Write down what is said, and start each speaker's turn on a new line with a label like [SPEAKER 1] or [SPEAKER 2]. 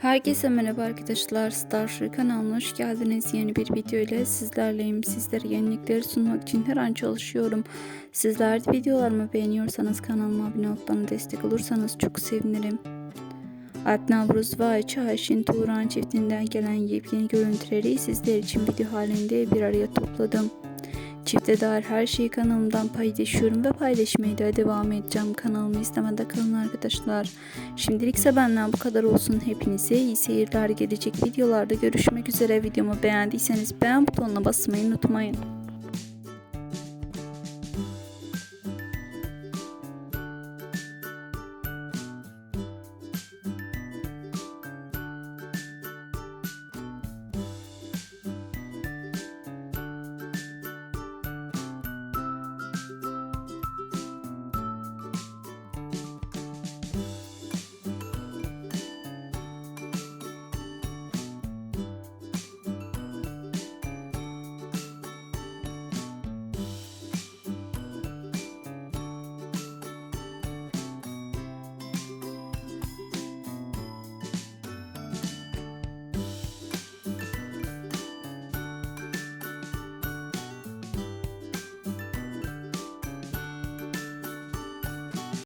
[SPEAKER 1] Herkese merhaba arkadaşlar. Starship kanalına hoş geldiniz. Yeni bir video ile sizlerleyim. Sizlere yenilikleri sunmak için her an çalışıyorum. Sizler de videolarımı beğeniyorsanız kanalıma abone olup bana destek olursanız çok sevinirim. Alp Navruz ve Ayça Ayşin Turan çiftinden gelen yepyeni görüntüleri sizler için video halinde bir araya topladım. Çifte dair her şeyi kanalımdan paylaşıyorum ve paylaşmaya da devam edeceğim. Kanalımı istemede kalın arkadaşlar. Şimdilik ise benden bu kadar olsun. Hepinize iyi seyirler gelecek videolarda görüşmek üzere. Videomu beğendiyseniz beğen butonuna basmayı unutmayın.